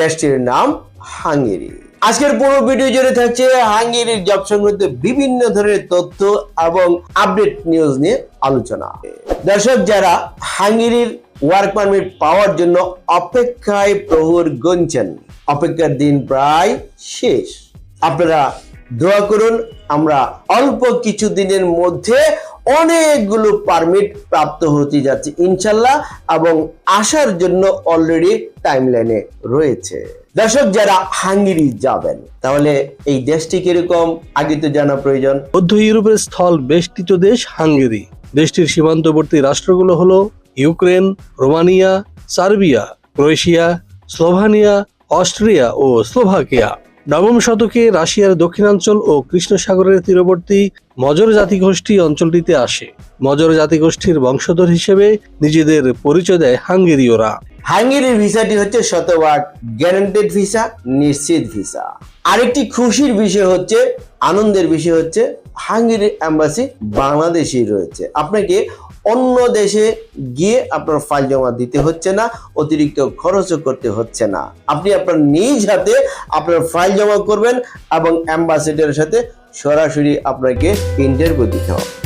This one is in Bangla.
দেশটির নাম হাঙ্গেরি। আজকের পুরো ভিডিও জুড়ে থাকছে হাঙ্গেরির জব সংক্রান্ত বিভিন্ন ধরনের তথ্য এবং আপডেট নিউজ নিয়ে আলোচনা। দর্শক, যারা হাঙ্গেরির ওয়ার্ক পারমিট পাওয়ার জন্য অপেক্ষায় প্রহর গুনছেন, অপেক্ষার দিন প্রায় শেষ। আপনারা দোয়া করুন, আমরা অল্প কিছু দিনের মধ্যে অনেকগুলো পারমিট প্রাপ্ত হতে যাচ্ছে, ইনশাল্লাহ, এবং আসার জন্য অলরেডি টাইমলাইনে রয়েছে। দর্শক, যারা হাঙ্গেরি যাবেন, তাহলে এই দেশটি কীরকম? আগে তো জানা প্রয়োজন। মধ্য ইউরোপের স্থল বেষ্টিত দেশ হাঙ্গেরি। দেশটির সীমান্তবর্তী রাষ্ট্রগুলো হলো Ukraine, Romania, Serbia, Croatia, Slovenia, Austria ও স্লোভাকিয়া। নবম শতকে রাশিয়ার দক্ষিণাঞ্চল ও কৃষ্ণ সাগরের তীরবর্তী মজর জাতিগোষ্ঠী অঞ্চলটিতে আসে। মজর জাতিগোষ্ঠীর বংশধর হিসেবে নিজেদের পরিচয় দেয় হাঙ্গেরীয়রা। হাঙ্গেরির ভিসাটি হচ্ছে শতভাগ গ্যারান্টেড ভিসা, নিশ্চিত ভিসা। আরেকটি খুশির বিষয় হচ্ছে, আনন্দের বিষয় হচ্ছে হাঙ্গেরির অ্যাম্বাসি বাংলাদেশেই রয়েছে। আপনাকে অন্য দেশে গিয়ে আপনার ফাইল জমা দিতে হচ্ছে না, অতিরিক্ত খরচও করতে হচ্ছে না। আপনি আপনার নিজ হাতে আপনার ফাইল জমা করবেন এবং অ্যাম্বাসেডারের সাথে সরাসরি আপনাকে ইন্টারভিউ দিতে হবে।